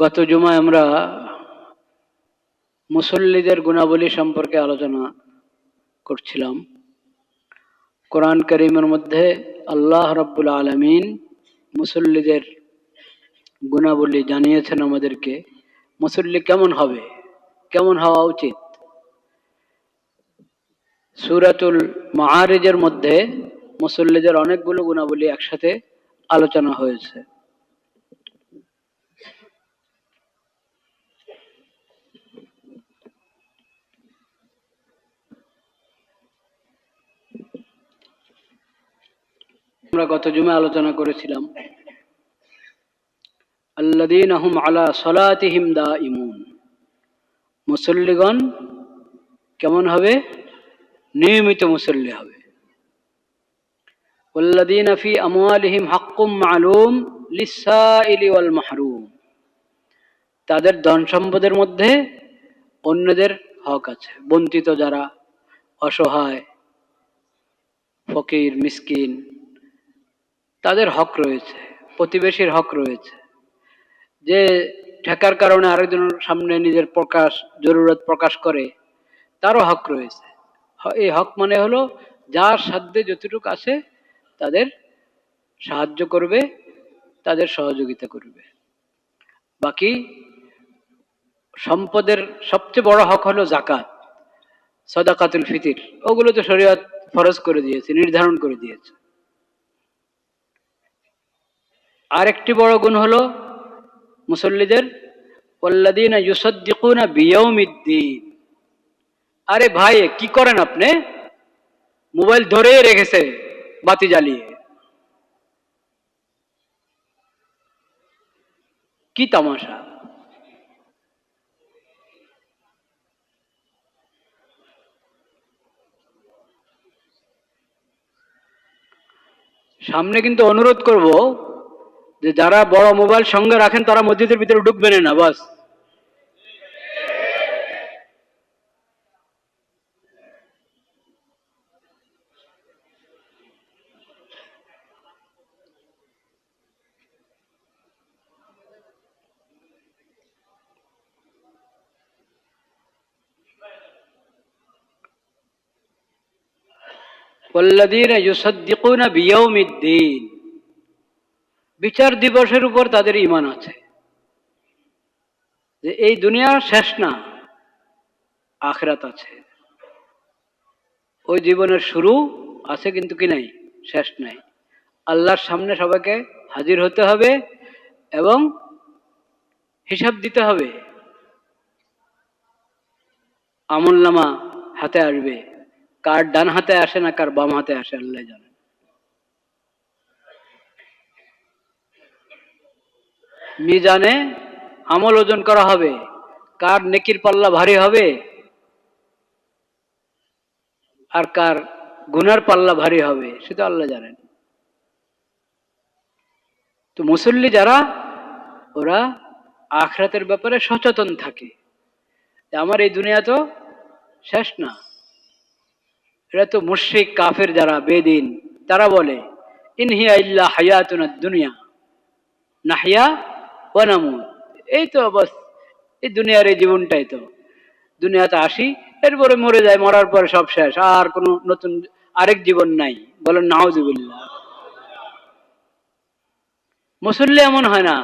গত জুমায় আমরা মুসল্লিদের গুণাবলী সম্পর্কে আলোচনা করছিলাম। কোরআন করিমের মধ্যে আল্লাহ রব্বুল আলমিন মুসল্লিদের গুণাবলী জানিয়েছেন আমাদেরকে, মুসল্লি কেমন হবে, কেমন হওয়া উচিত? সুরাতুল মাহারিজের মধ্যে মুসল্লিদের অনেকগুলো গুণাবলী একসাথে আলোচনা হয়েছে। আমরা গত জুমে আলোচনা করেছিলাম আল্লাদিন আহম আলা সলাতিহিম দা ইমুন মুসল্লিগণ কেমন হবে নিয়মিত মুসল্লি হবে والذين في أموالهم حق معلوم للسائل والمحروم তাদের ধন সম্পদের মধ্যে অন্যদের হক আছে বঞ্চিত যারা অসহায় ফকির মিসকিন তাদের হক রয়েছে, প্রতিবেশীর হক রয়েছে। যে ঠেকার কারণে আরেকজনের সামনে নিজের প্রকাশ, জরুরত প্রকাশ করে, তারও হক রয়েছে। এই হক মানে হলো, যার সাধ্যে যতটুকু আছে, তাদের সাহায্য করবে, তাদের সহযোগিতা করবে। বাকি সম্পদের সবচেয়ে বড় হক হলো জাকাত সদাকাতুল ফিতির। ওগুলো তো শরীয়ত ফরজ করে দিয়েছে, নির্ধারণ করে দিয়েছে। আরেকটি বড় গুণ হলো মুসল্লিদের ওল্লাদিনা ইউসদ্দিকুনা বিয়ৌমিদ্দিন আরে ভাই, কি করেন আপনি? মোবাইল ধরে রেখেছে বাতি জ্বালিয়ে। কি তামাশা? সামনে কিন্তু অনুরোধ করব যে যারা বড় মোবাইল সঙ্গে রাখেন তারা মসজিদের ভিতরে ঢুকবেন না বাস والذين يصدقون بيوم الدين বিচার দিবসের উপর তাদের ইমান আছে। যে এই দুনিয়া শেষ না, আখরাত আছে। ওই জীবনের শুরু আছে কিন্তু কি নাই, শেষ নাই। আল্লাহর সামনে সবাইকে হাজির হতে হবে এবং হিসাব দিতে হবে। আমলনামা হাতে আসবে। কার ডান হাতে আসে না, কার বাম হাতে আসে, আল্লাহ জানে। মিজানে আমল ওজন করা হবে। কার নেকির পাল্লা ভারী হবে, আর কার গুনার পাল্লা ভারী হবে সেটা আল্লাহ জানেন। তো মুসল্লি যারা, ওরা আখরাতের ব্যাপারে সচেতন থাকে। আমার এই দুনিয়া তো শেষ না। এটা তো মুশ্রিক, কাফের যারা, বেদিন, তারা বলে, ইনহিয়া ইল্লা হায়াতুনা দুনিয়া নাহিয়া ওয়ানামুত এই তো বস এই দুনিয়ার এই জীবনটাই তো। দুনিয়াতে আসি, এরপরে মরে যায় মরার পরে সব শেষ, আর কোনো নতুন আরেক জীবন নাই। বলেন, নাউজুবিল্লাহ। মুসল্লি এমন হয় না।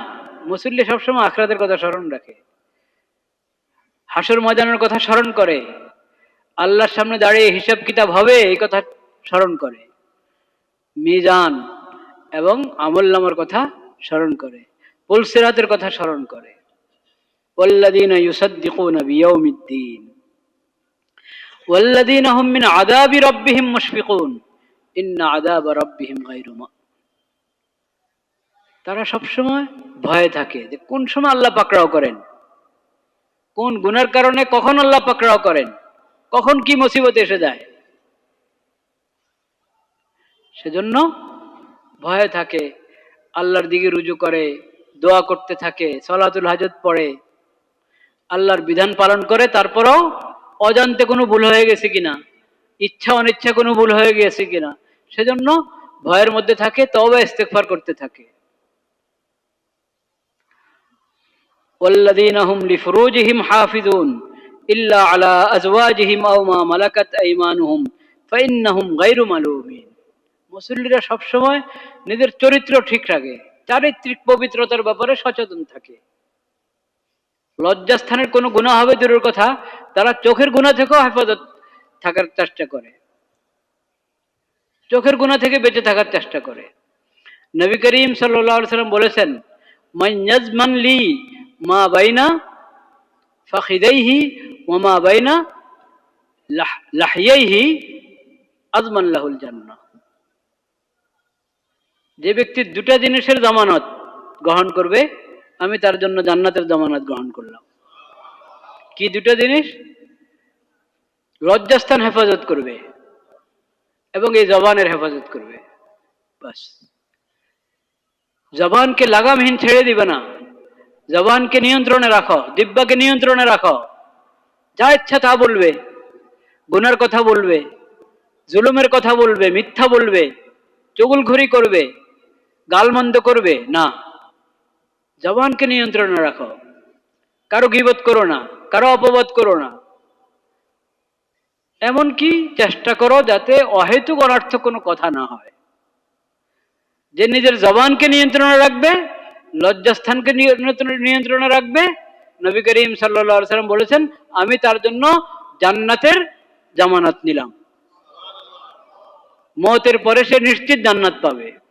মুসল্লি সবসময় আখরাতের কথা স্মরণ রাখে। হাসর ময়দানের কথা স্মরণ করে। আল্লাহর সামনে দাঁড়িয়ে হিসাব কিতাব হবে, এই কথা স্মরণ করে। মিজান এবং আমল নামার কথা স্মরণ করে। পুলসিরাতের কথা স্মরণ করে والذين يصدقون بيوم الدين والذين هم من عذاب ربهم مشفقون إن عذاب ربهم غير তারা সবসময় ভয়ে থাকে যে কোন সময় আল্লাহ পাকড়াও করেন কোন গুনার কারণে কখন আল্লাহ পাকড়াও করেন কখন কি মুসিবত এসে যায় সেজন্য ভয়ে থাকে আল্লাহর দিকে রুজু করে দোয়া করতে থাকে সলাতুল হাজত পড়ে আল্লাহর বিধান পালন করে তারপরও অজান্তে কোনো ভুল হয়ে গেছে কিনা ইচ্ছা অনিচ্ছা কোনো ভুল হয়ে গেছে কিনা সেজন্য ভয়ের মধ্যে থাকে তবে ইস্তেকফার করতে থাকে والذين هم لفروجهم حافظون إلا على أزواجهم أو ما ملكت أيمانهم فإنهم غير ملومين মুসল্লিরা সবসময় নিজের চরিত্র ঠিক রাখে চারিত্রিক পবিত্রতার ব্যাপারে সচেতন থাকে। লজ্জাস্থানের কোনো গুণা হবে দূরের কথা, তারা চোখের গুণা থেকেও হেফাজত থাকার চেষ্টা করে। চোখের গুণা থেকে বেঁচে থাকার চেষ্টা করে। নবী করিম সাল্লাম বলেছেন, মান ইয়াজমান লি মা বাইনা ফাখিদাইহি ওয়া মা বাইনা লাহ- লাহিয়াইহি আজমান লাহুল জান্নাহ। যে ব্যক্তি দুটা জিনিসের জামানত গ্রহণ করবে, আমি তার জন্য জান্নাতের জামানত গ্রহণ করলাম। কি দুটো জিনিস? লজ্জাস্থান হেফাজত করবে এবং এই জবানের হেফাজত করবে। বাস। জবানকে লাগামহীন ছেড়ে দিবে না। জবানকে নিয়ন্ত্রণে রাখো, দিব্যাকে নিয়ন্ত্রণে রাখো। যা ইচ্ছা তা বলবে, গুনার কথা বলবে, জুলুমের কথা বলবে, মিথ্যা বলবে চগুলঘুরি করবে গালমন্দ করবে? না। জবানকে নিয়ন্ত্রণে রাখো। কারও গিবত করো না, কারও অপবাদ করো না। এমনকি চেষ্টা করো যাতে অহেতুক অনার্থ কোনো কথা না হয়। যে নিজের জবানকে নিয়ন্ত্রণে রাখবে, লজ্জাস্থানকে নিয়ন্ত্রণ- রাখবে, নবী করিম সাল্লা সাল্লাম বলেছেন, আমি তার জন্য জান্নাতের জামানত নিলাম। মতের পরে সে নিশ্চিত জান্নাত পাবে।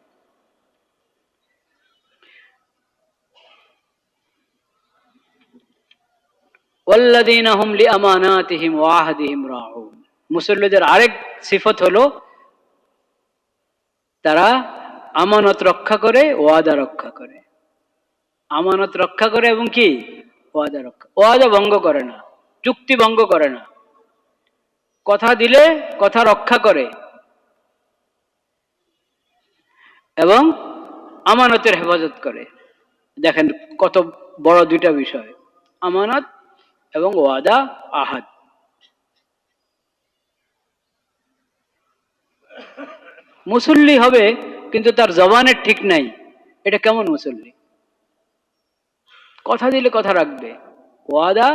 মুসল্লিদের আরেক সিফত হলো, তারা আমানত রক্ষা করে, ওয়াদা রক্ষা করে। আমানত রক্ষা করে এবং কি? ওয়াদা রক্ষা, ওয়াদা ভঙ্গ করে না চুক্তি ভঙ্গ করে না। কথা দিলে কথা রক্ষা করে এবং আমানতের হেফাজত করে। দেখেন কত বড় দুইটা বিষয়। আমানত এবং ওয়াদা আহাদ। মুসল্লি হবে, কিন্তু তার জবানের ঠিক নাই। এটা কেমন মুসল্লি? কথা দিলে কথা রাখবে। ওয়াদা,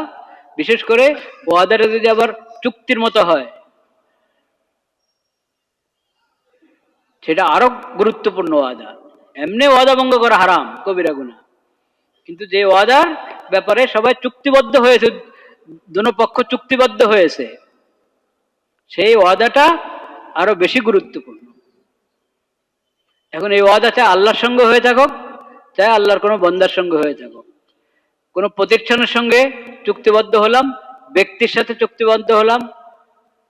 বিশেষ করে ওয়াদাটা যদি আবার চুক্তির মতো হয়, সেটা আরও গুরুত্বপূর্ণ ওয়াদা। এমনি ওয়াদা ভঙ্গ করা হারাম, কবিরা গুণা কিন্তু যে ওয়াদার ব্যাপারে সবাই চুক্তিবদ্ধ হয়েছে দুনো পক্ষ চুক্তিবদ্ধ হয়েছে। সেই ওয়াদাটা আরও বেশি গুরুত্বপূর্ণ। এখন এই ওয়াদা চাই আল্লাহর সঙ্গে হয়ে থাকুক চাই আল্লাহর কোনো বন্দার সঙ্গে হয়ে থাকুক। কোনো প্রতিষ্ঠানের সঙ্গে চুক্তিবদ্ধ হলাম, ব্যক্তির সাথে চুক্তিবদ্ধ হলাম,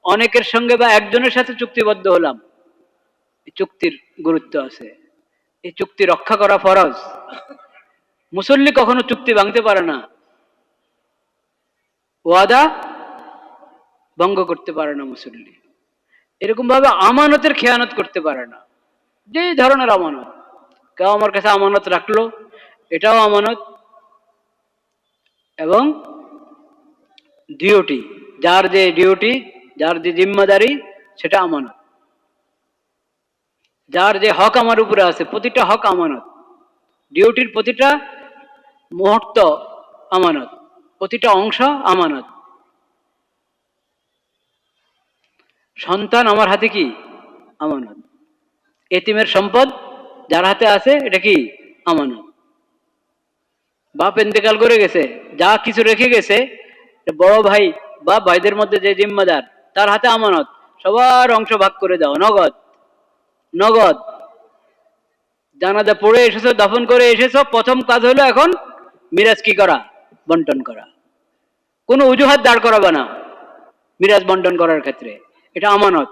অনেকের সঙ্গে বা একজনের সাথে চুক্তিবদ্ধ হলাম, এই চুক্তির গুরুত্ব আছে। এই চুক্তি রক্ষা করা ফরজ। মুসল্লি কখনো চুক্তি ভাঙতে পারে না। ওয়াদা ভঙ্গ করতে পারে না মুসল্লি। এরকম ভাবে আমানতের খেয়ানত করতে পারে না। যে ধরনের আমানত। কেউ আমার কাছে আমানত রাখল, এটাও আমানত। এবং ডিউটি, যার যে ডিউটি, যার যে জিম্মাদারি, সেটা আমানত। যার যে হক আমার উপরে আছে, প্রতিটা হক আমানত। ডিউটির প্রতিটা মুহূর্ত আমানত, প্রতিটা অংশ আমানত। সন্তান আমার হাতে কি? আমানত। এতিমের সম্পদ যার হাতে আছে, এটা কি? আমানত। বাপ এন্তেকাল করে গেছে, যা কিছু রেখে গেছে বড় ভাই বা ভাইদের মধ্যে যে জিম্মাদার, তার হাতে আমানত। সবার অংশ ভাগ করে দাও, নগদ। নগদ। জানাজা পড়ে এসেছ, দাফন করে এসেছ, প্রথম কাজ হলো এখন মিরাজ কি করা? বন্টন করা। কোনো অজুহাত দাঁড় করাবে না মিরাজ বন্টন করার ক্ষেত্রে। এটা আমানত।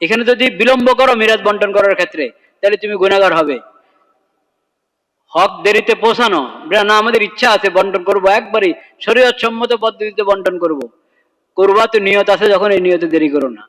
এখানে যদি বিলম্ব করো মিরাজ বন্টন করার ক্ষেত্রে, তাহলে তুমি গুণাগার হবে। হক দেরিতে পৌঁছানো না, আমাদের ইচ্ছা আছে বন্টন করব। একবারই শরীয়ত সম্মত পদ্ধতিতে বন্টন করব। করবা তো নিয়ত আছে, যখন এই নিয়তে দেরি করো না।